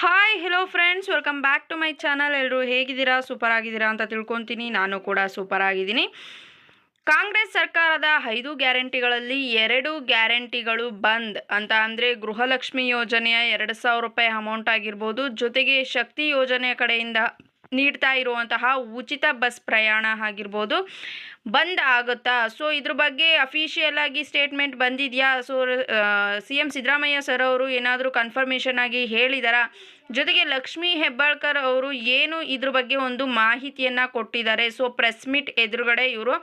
Hi hello friends welcome back to my channel ಎಲ್ಲರೂ ಹೇಗಿದ್ದೀರಾ? Super ಆಗಿದ್ದೀರಾ ಅಂತ ತಿಳ್ಕೊತೀನಿ. ನಾನು ಕೂಡ ಸೂಪರ್ ಆಗಿದ್ದೀನಿ. ಕಾಂಗ್ರೆಸ್ ಸರ್ಕಾರದ ಐದು ಗ್ಯಾರಂಟಿಗಳಲ್ಲಿ ಎರಡು ಗ್ಯಾರಂಟಿಗಳು ಬಂದ್ ಅಂತ ಅಂದರೆ ಗೃಹಲಕ್ಷ್ಮಿ ಯೋಜನೆಯ ಎರಡು ಸಾವಿರ ರೂಪಾಯಿ ಅಮೌಂಟ್ ಆಗಿರ್ಬೋದು. ಜೊತೆಗೆ ಶಕ್ತಿ ಯೋಜನೆಯ ಕಡೆಯಿಂದ ನೀಡ್ತಾ ಇರುವಂತಹ ಉಚಿತ ಬಸ್ ಪ್ರಯಾಣ ಆಗಿರ್ಬೋದು. ಬಂದ್ ಆಗುತ್ತಾ? ಸೊ ಇದ್ರ ಬಗ್ಗೆ ಅಫಿಷಿಯಲ್ ಆಗಿ ಸ್ಟೇಟ್ಮೆಂಟ್ ಬಂದಿದೆಯಾ? So C M Siddaramaiah sir ಅವರು ಏನಾದರೂ ಕನ್ಫರ್ಮೇಷನ್ ಆಗಿ ಹೇಳಿದಾರಾ? ಜೊತೆಗೆ ಲಕ್ಷ್ಮೀ ಹೆಬ್ಬಾಳ್ಕರ್ ಅವರು ಏನು ಇದ್ರ ಬಗ್ಗೆ ಒಂದು ಮಾಹಿತಿಯನ್ನು ಕೊಟ್ಟಿದ್ದಾರೆ. ಸೊ ಪ್ರೆಸ್ ಮೀಟ್ ಎದುರುಗಡೆ ಇವರು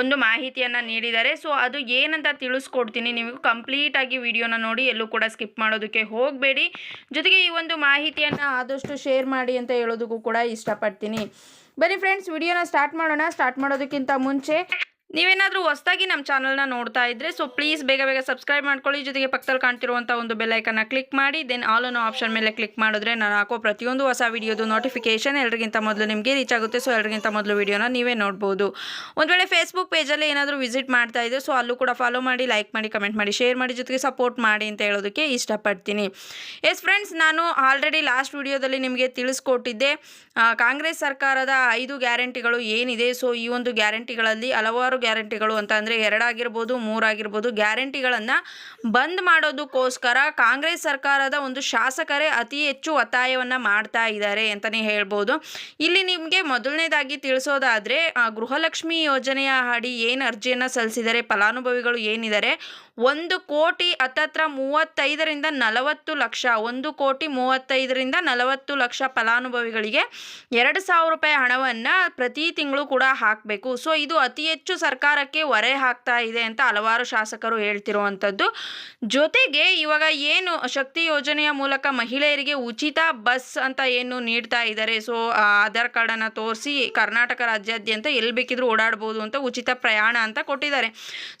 ಒಂದು ಮಾಹಿತಿಯನ್ನು ನೀಡಿದ್ದಾರೆ. ಸೊ ಅದು ಏನಂತ ತಿಳಿಸ್ಕೊಡ್ತೀನಿ. ನೀವು ಕಂಪ್ಲೀಟಾಗಿ ವಿಡಿಯೋನ ನೋಡಿ, ಎಲ್ಲೂ ಕೂಡ ಸ್ಕಿಪ್ ಮಾಡೋದಕ್ಕೆ ಹೋಗಬೇಡಿ. ಜೊತೆಗೆ ಈ ಒಂದು ಮಾಹಿತಿಯನ್ನು ಆದಷ್ಟು ಶೇರ್ ಮಾಡಿ ಅಂತ ಹೇಳೋದಕ್ಕೂ ಕೂಡ ಇಷ್ಟಪಡ್ತೀನಿ. ಬನ್ನಿ ಫ್ರೆಂಡ್ಸ್ ವಿಡಿಯೋನ ಸ್ಟಾರ್ಟ್ ಮಾಡೋಣ. ಸ್ಟಾರ್ಟ್ ಮಾಡೋದಕ್ಕಿಂತ ಮುಂಚೆ ನೀವೇನಾದರೂ ಹೊಸದಾಗಿ ನಮ್ಮ ಚಾನಲ್ನ ನೋಡ್ತಾ ಇದ್ದರೆ ಸೊ ಪ್ಲೀಸ್ ಬೇಗ ಬೇಗ ಸಬ್ಸ್ಕ್ರೈಬ್ ಮಾಡ್ಕೊಳ್ಳಿ. ಜೊತೆಗೆ ಪಕ್ಕದಲ್ಲಿ ಕಾಣ್ತಿರುವಂಥ ಒಂದು ಬೆಲ್ಲೈಕನ್ನ ಕ್ಲಿಕ್ ಮಾಡಿ, ದೆನ್ ಆಲ್ ಅನ್ನೋ ಆಪ್ಷನ್ ಮೇಲೆ ಕ್ಲಿಕ್ ಮಾಡಿದ್ರೆ ನಾನು ಹಾಕೋ ಪ್ರತಿಯೊಂದು ಹೊಸ ವಿಡಿಯೋದು ನೋಟಿಫಿಕೇಷನ್ ಎಲ್ರಿಗಿಂತ ಮೊದಲು ನಿಮಗೆ ರೀಚ್ ಆಗುತ್ತೆ. ಸೊ ಎಲ್ರಿಗಿಂತ ಮೊದಲು ವಿಡಿಯೋನ ನೀವೇ ನೋಡ್ಬೋದು. ಒಂದು ವೇಳೆ ಫೇಸ್ಬುಕ್ ಪೇಜಲ್ಲಿ ಏನಾದರೂ ವಿಸಿಟ್ ಮಾಡ್ತಾ ಇದ್ದರೆ ಸೊ ಅಲ್ಲೂ ಕೂಡ ಫಾಲೋ ಮಾಡಿ ಲೈಕ್ ಮಾಡಿ ಕಮೆಂಟ್ ಮಾಡಿ ಶೇರ್ ಮಾಡಿ, ಜೊತೆಗೆ ಸಪೋರ್ಟ್ ಮಾಡಿ ಅಂತ ಹೇಳೋದಕ್ಕೆ ಇಷ್ಟಪಡ್ತೀನಿ. ಎಸ್ ಫ್ರೆಂಡ್ಸ್ ನಾನು ಆಲ್ರೆಡಿ ಲಾಸ್ಟ್ ವಿಡಿಯೋದಲ್ಲಿ ನಿಮಗೆ ತಿಳಿಸ್ಕೊಟ್ಟಿದ್ದೆ ಕಾಂಗ್ರೆಸ್ ಸರ್ಕಾರದ ಐದು ಗ್ಯಾರಂಟಿಗಳು ಏನಿದೆ? ಸೊ ಈ ಒಂದು ಗ್ಯಾರಂಟಿಗಳಲ್ಲಿ ಹಲವಾರು ಗ್ಯಾರಂಟಿಗಳು ಅಂತ ಅಂದರೆ ಎರಡಾಗಿರ್ಬೋದು, ಮೂರಾಗಿರ್ಬೋದು. ಗ್ಯಾರಂಟಿಗಳನ್ನು ಬಂದ್ ಮಾಡೋದಕ್ಕೋಸ್ಕರ ಕಾಂಗ್ರೆಸ್ ಸರ್ಕಾರದ ಒಂದು ಶಾಸಕರೇ ಅತಿ ಹೆಚ್ಚು ಒತ್ತಾಯವನ್ನು ಮಾಡ್ತಾ ಇದ್ದಾರೆ ಅಂತಲೇ ಹೇಳ್ಬೋದು. ಇಲ್ಲಿ ನಿಮಗೆ ಮೊದಲನೇದಾಗಿ ತಿಳಿಸೋದಾದರೆ ಗೃಹಲಕ್ಷ್ಮಿ ಯೋಜನೆಯ ಅಡಿ ಏನು ಅರ್ಜಿಯನ್ನು ಸಲ್ಲಿಸಿದರೆ, ಫಲಾನುಭವಿಗಳು ಏನಿದ್ದಾರೆ ಒಂದು ಕೋಟಿ ಹತ್ತತ್ರ ಮೂವತ್ತೈದರಿಂದ ನಲವತ್ತು ಲಕ್ಷ, ಒಂದು ಕೋಟಿ ಮೂವತ್ತೈದರಿಂದ ನಲವತ್ತು ಲಕ್ಷ ಫಲಾನುಭವಿಗಳಿಗೆ ಎರಡು ಸಾವಿರ ರೂಪಾಯಿ ಹಣವನ್ನು ಪ್ರತಿ ತಿಂಗಳು ಕೂಡ ಹಾಕಬೇಕು. ಸೊ ಇದು ಅತಿ ಹೆಚ್ಚು ಸರ್ಕಾರಕ್ಕೆ ಹೊರೆ ಹಾಕ್ತಾ ಇದೆ ಅಂತ ಹಲವಾರು ಶಾಸಕರು ಹೇಳ್ತಿರುವಂಥದ್ದು. ಜೊತೆಗೆ ಇವಾಗ ಏನು ಶಕ್ತಿ ಯೋಜನೆಯ ಮೂಲಕ ಮಹಿಳೆಯರಿಗೆ ಉಚಿತ ಬಸ್ ಅಂತ ಏನು ನೀಡ್ತಾ ಇದ್ದಾರೆ. ಸೊ ಆಧಾರ್ ಕಾರ್ಡನ್ನು ತೋರಿಸಿ ಕರ್ನಾಟಕ ರಾಜ್ಯಾದ್ಯಂತ ಎಲ್ಲಿ ಬೇಕಿದ್ರೂ ಓಡಾಡ್ಬೋದು ಅಂತ ಉಚಿತ ಪ್ರಯಾಣ ಅಂತ ಕೊಟ್ಟಿದ್ದಾರೆ.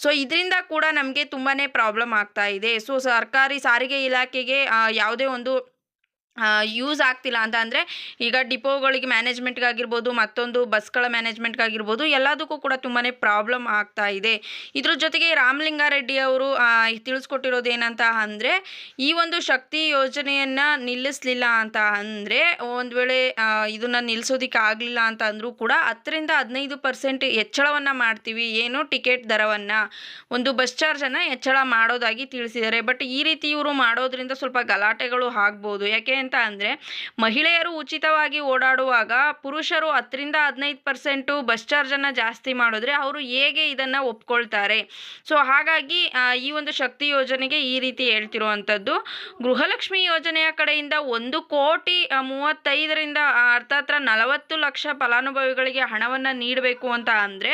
ಸೊ ಇದರಿಂದ ಕೂಡ ನಮಗೆ ತುಂಬಾ ಪ್ರಾಬ್ಲಮ್ ಆಗ್ತಾ ಇದೆ. ಸೊ ಸರ್ಕಾರಿ ಸಾರಿಗೆ ಇಲಾಖೆಗೆ ಯಾವುದೇ ಒಂದು ಯೂಸ್ ಆಗ್ತಿಲ್ಲ ಅಂತ ಅಂದರೆ ಈಗ ಡಿಪೋಗಳಿಗೆ ಮ್ಯಾನೇಜ್ಮೆಂಟ್ಗಾಗಿರ್ಬೋದು ಮತ್ತೊಂದು ಬಸ್ಗಳ ಮ್ಯಾನೇಜ್ಮೆಂಟ್ಗಾಗಿರ್ಬೋದು ಎಲ್ಲದಕ್ಕೂ ಕೂಡ ತುಂಬಾ ಪ್ರಾಬ್ಲಮ್ ಆಗ್ತಾ ಇದೆ. ಇದ್ರ ಜೊತೆಗೆ ರಾಮಲಿಂಗಾರೆಡ್ಡಿ ಅವರು ತಿಳಿಸ್ಕೊಟ್ಟಿರೋದು ಏನಂತ ಅಂದರೆ, ಈ ಒಂದು ಶಕ್ತಿ ಯೋಜನೆಯನ್ನು ನಿಲ್ಲಿಸಲಿಲ್ಲ ಅಂತ ಅಂದರೆ, ಒಂದು ವೇಳೆ ಇದನ್ನು ನಿಲ್ಲಿಸೋದಕ್ಕೆ ಆಗಲಿಲ್ಲ ಅಂತ ಅಂದರೂ ಕೂಡ ಹತ್ತರಿಂದ ಹದಿನೈದು ಪರ್ಸೆಂಟ್ ಹೆಚ್ಚಳವನ್ನು ಮಾಡ್ತೀವಿ. ಏನು ಟಿಕೆಟ್ ದರವನ್ನು, ಒಂದು ಬಸ್ ಚಾರ್ಜನ್ನು ಹೆಚ್ಚಳ ಮಾಡೋದಾಗಿ ತಿಳಿಸಿದ್ದಾರೆ. ಬಟ್ ಈ ರೀತಿ ಇವರು ಮಾಡೋದ್ರಿಂದ ಸ್ವಲ್ಪ ಗಲಾಟೆಗಳು ಆಗ್ಬೋದು. ಯಾಕೆ ಅಂತ ಅಂದರೆ, ಮಹಿಳೆಯರು ಉಚಿತವಾಗಿ ಓಡಾಡುವಾಗ ಪುರುಷರು ಹತ್ತರಿಂದ ಹದಿನೈದು ಪರ್ಸೆಂಟು ಬಸ್ ಚಾರ್ಜನ್ನು ಜಾಸ್ತಿ ಮಾಡಿದ್ರೆ ಅವರು ಹೇಗೆ ಇದನ್ನು ಒಪ್ಕೊಳ್ತಾರೆ? ಸೊ, ಹಾಗಾಗಿ ಈ ಒಂದು ಶಕ್ತಿ ಯೋಜನೆಗೆ ಈ ರೀತಿ ಹೇಳ್ತಿರುವಂಥದ್ದು. ಗೃಹಲಕ್ಷ್ಮಿ ಯೋಜನೆಯ ಕಡೆಯಿಂದ ಒಂದು ಕೋಟಿ ಮೂವತ್ತೈದರಿಂದ ಅರ್ಥಾತ್ರ ಅರ್ಥಾತ್ ನಲವತ್ತು ಲಕ್ಷ ಫಲಾನುಭವಿಗಳಿಗೆ ಹಣವನ್ನು ನೀಡಬೇಕು ಅಂತ ಅಂದರೆ,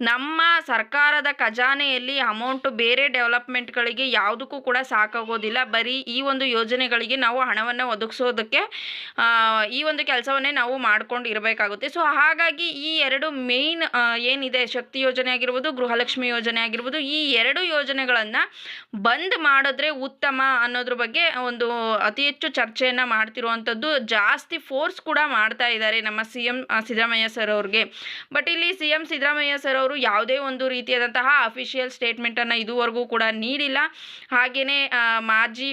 ನಮ್ಮ ಸರ್ಕಾರದ ಖಜಾನೆಯಲ್ಲಿ ಅಮೌಂಟು ಬೇರೆ ಡೆವಲಪ್ಮೆಂಟ್ಗಳಿಗೆ ಯಾವುದಕ್ಕೂ ಕೂಡ ಸಾಕಾಗೋದಿಲ್ಲ. ಬರೀ ಈ ಒಂದು ಯೋಜನೆಗಳಿಗೆ ನಾವು ಹಣವನ್ನು ಒದಗಿಸೋದಕ್ಕೆ ಈ ಒಂದು ಕೆಲಸವನ್ನೇ ನಾವು ಮಾಡ್ಕೊಂಡು ಇರಬೇಕಾಗುತ್ತೆ. ಸೊ ಹಾಗಾಗಿ ಈ ಎರಡು ಮೇಯ್ನ್ ಏನಿದೆ ಶಕ್ತಿ ಯೋಜನೆ ಆಗಿರ್ಬೋದು, ಗೃಹಲಕ್ಷ್ಮಿ ಯೋಜನೆ ಆಗಿರ್ಬೋದು, ಈ ಎರಡು ಯೋಜನೆಗಳನ್ನು ಬಂದ್ ಮಾಡಿದ್ರೆ ಉತ್ತಮ ಅನ್ನೋದ್ರ ಬಗ್ಗೆ ಒಂದು ಅತಿ ಹೆಚ್ಚು ಚರ್ಚೆಯನ್ನು ಮಾಡ್ತಿರುವಂಥದ್ದು ಜಾಸ್ತಿ ಫೋರ್ಸ್ ಕೂಡ ಮಾಡ್ತಾ ಇದ್ದಾರೆ ನಮ್ಮ ಸಿ ಎಂ ಸಿದ್ದರಾಮಯ್ಯ ಸರ್ ಅವ್ರಿಗೆ. ಬಟ್ ಇಲ್ಲಿ ಸಿ ಎಂ ಸಿದ್ದರಾಮಯ್ಯ ಸರ್ ಅವರು ಯಾವುದೇ ಒಂದು ರೀತಿಯಾದಂತಹ ಅಫಿಷಿಯಲ್ ಸ್ಟೇಟ್ಮೆಂಟನ್ನು ಇದುವರೆಗೂ ಕೂಡ ನೀಡಿಲ್ಲ. ಹಾಗೆಯೇ ಮಾಜಿ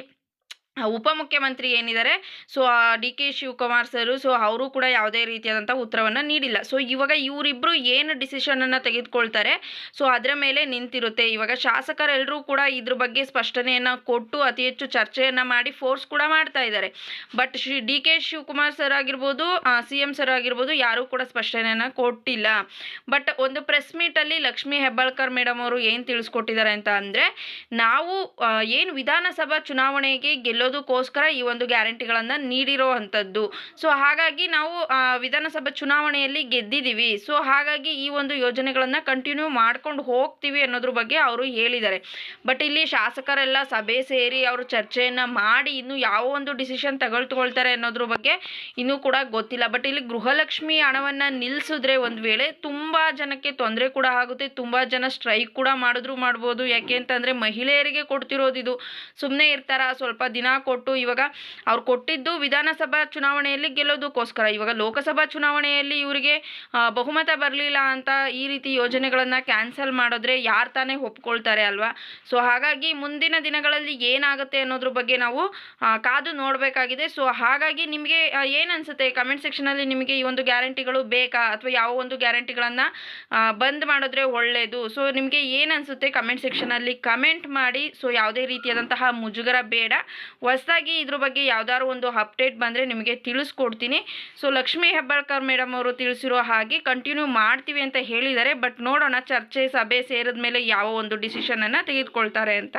ಉಪಮುಖ್ಯಮಂತ್ರಿ ಏನಿದ್ದಾರೆ so D K Shivakumar sir, so ಅವರು ಕೂಡ ಯಾವುದೇ ರೀತಿಯಾದಂಥ ಉತ್ತರವನ್ನು ನೀಡಿಲ್ಲ. ಸೊ ಇವಾಗ ಇವರಿಬ್ಬರು ಏನು ಡಿಸಿಷನನ್ನು ತೆಗೆದುಕೊಳ್ತಾರೆ, ಸೊ ಅದರ ಮೇಲೆ ನಿಂತಿರುತ್ತೆ. ಇವಾಗ ಶಾಸಕರೆಲ್ಲರೂ ಕೂಡ ಇದ್ರ ಬಗ್ಗೆ ಸ್ಪಷ್ಟನೆಯನ್ನು ಕೊಟ್ಟು ಅತಿ ಹೆಚ್ಚು ಚರ್ಚೆಯನ್ನು ಮಾಡಿ ಫೋರ್ಸ್ ಕೂಡ ಮಾಡ್ತಾ ಇದ್ದಾರೆ. But Shri D K Shivakumar sir ಆಗಿರ್ಬೋದು ಸಿ ಎಂ ಸರ್ ಆಗಿರ್ಬೋದು ಯಾರೂ ಕೂಡ ಸ್ಪಷ್ಟನೆಯನ್ನು ಕೊಟ್ಟಿಲ್ಲ. ಬಟ್ ಒಂದು ಪ್ರೆಸ್ ಮೀಟಲ್ಲಿ ಲಕ್ಷ್ಮೀ ಹೆಬ್ಬಾಳ್ಕರ್ ಮೇಡಮ್ ಅವರು ಏನು ತಿಳಿಸ್ಕೊಟ್ಟಿದ್ದಾರೆ ಅಂತ ಅಂದರೆ, ನಾವು ಏನು ವಿಧಾನಸಭಾ ಚುನಾವಣೆಗೆ ಗೆಲ್ಲೋದಕ್ಕೋಸ್ಕರ ಈ ಒಂದು ಗ್ಯಾರಂಟಿಗಳನ್ನು ನೀಡಿರೋ ಅಂಥದ್ದು ಸೊ ಹಾಗಾಗಿ ನಾವು ವಿಧಾನಸಭಾ ಚುನಾವಣೆಯಲ್ಲಿ ಗೆದ್ದಿದ್ದೀವಿ. ಸೊ ಹಾಗಾಗಿ ಈ ಒಂದು ಯೋಜನೆಗಳನ್ನು ಕಂಟಿನ್ಯೂ ಮಾಡ್ಕೊಂಡು ಹೋಗ್ತೀವಿ ಅನ್ನೋದ್ರ ಬಗ್ಗೆ ಅವರು ಹೇಳಿದ್ದಾರೆ. ಬಟ್ ಇಲ್ಲಿ ಶಾಸಕರೆಲ್ಲ ಸಭೆ ಸೇರಿ ಅವರು ಚರ್ಚೆಯನ್ನು ಮಾಡಿ ಇನ್ನು ಯಾವ ಒಂದು ಡಿಸಿಷನ್ ತಗೊಳ್ತಾರೆ ಅನ್ನೋದ್ರ ಬಗ್ಗೆ ಇನ್ನೂ ಕೂಡ ಗೊತ್ತಿಲ್ಲ. ಬಟ್ ಇಲ್ಲಿ ಗೃಹಲಕ್ಷ್ಮಿ ಹಣವನ್ನು ನಿಲ್ಲಿಸಿದ್ರೆ ಒಂದು ವೇಳೆ ತುಂಬ ಜನಕ್ಕೆ ತೊಂದರೆ ಕೂಡ ಆಗುತ್ತೆ. ತುಂಬ ಜನ ಸ್ಟ್ರೈಕ್ ಕೂಡ ಮಾಡಿದ್ರು ಮಾಡ್ಬೋದು. ಯಾಕೆ ಅಂತಂದರೆ ಮಹಿಳೆಯರಿಗೆ ಕೊಡ್ತಿರೋದು ಇದು. ಸುಮ್ಮನೆ ಇರ್ತಾರ? ಸ್ವಲ್ಪ ದಿನ ಕೊಟ್ಟು ಇವಾಗ ಅವ್ರು ಕೊಟ್ಟಿದ್ದು ವಿಧಾನಸಭಾ ಚುನಾವಣೆಯಲ್ಲಿ ಗೆಲ್ಲೋದಕ್ಕೋಸ್ಕರ. ಇವಾಗ ಲೋಕಸಭಾ ಚುನಾವಣೆಯಲ್ಲಿ ಇವರಿಗೆ ಬಹುಮತ ಬರಲಿಲ್ಲ ಅಂತ ಈ ರೀತಿ ಯೋಜನೆಗಳನ್ನು ಕ್ಯಾನ್ಸಲ್ ಮಾಡಿದ್ರೆ ಯಾರು ತಾನೇ ಒಪ್ಕೊಳ್ತಾರೆ ಅಲ್ವಾ? ಸೊ, ಹಾಗಾಗಿ ಮುಂದಿನ ದಿನಗಳಲ್ಲಿ ಏನಾಗುತ್ತೆ ಅನ್ನೋದ್ರ ಬಗ್ಗೆ ನಾವು ಕಾದು ನೋಡಬೇಕಾಗಿದೆ. ಸೊ, ಹಾಗಾಗಿ ನಿಮಗೆ ಏನನ್ಸುತ್ತೆ? ಕಮೆಂಟ್ ಸೆಕ್ಷನಲ್ಲಿ ನಿಮಗೆ ಈ ಒಂದು ಗ್ಯಾರಂಟಿಗಳು ಬೇಕಾ? ಅಥವಾ ಯಾವ ಒಂದು ಗ್ಯಾರಂಟಿಗಳನ್ನು ಬಂದ್ ಮಾಡಿದ್ರೆ ಒಳ್ಳೆಯದು ಸೊ, ನಿಮಗೆ ಏನು ಅನಿಸುತ್ತೆ ಕಮೆಂಟ್ ಸೆಕ್ಷನಲ್ಲಿ ಕಮೆಂಟ್ ಮಾಡಿ. ಸೊ, ಯಾವುದೇ ರೀತಿಯಾದಂತಹ ಮುಜುಗರ ಬೇಡ. ಹೊಸದಾಗಿ ಇದ್ರ ಬಗ್ಗೆ ಯಾವ್ದಾದ್ರು ಒಂದು ಅಪ್ಡೇಟ್ ಬಂದರೆ ನಿಮಗೆ ತಿಳಿಸ್ಕೊಡ್ತೀನಿ. ಸೊ ಲಕ್ಷ್ಮೀ ಹೆಬ್ಬಾಳ್ಕರ್ ಮೇಡಮ್ ಅವರು ತಿಳಿಸಿರೋ ಹಾಗೆ ಕಂಟಿನ್ಯೂ ಮಾಡ್ತೀವಿ ಅಂತ ಹೇಳಿದ್ದಾರೆ. ಬಟ್ ನೋಡೋಣ, ಚರ್ಚೆ, ಸಭೆ ಸೇರಿದ ಮೇಲೆ ಯಾವ ಒಂದು ಡಿಸಿಷನನ್ನು ತೆಗೆದುಕೊಳ್ತಾರೆ ಅಂತ.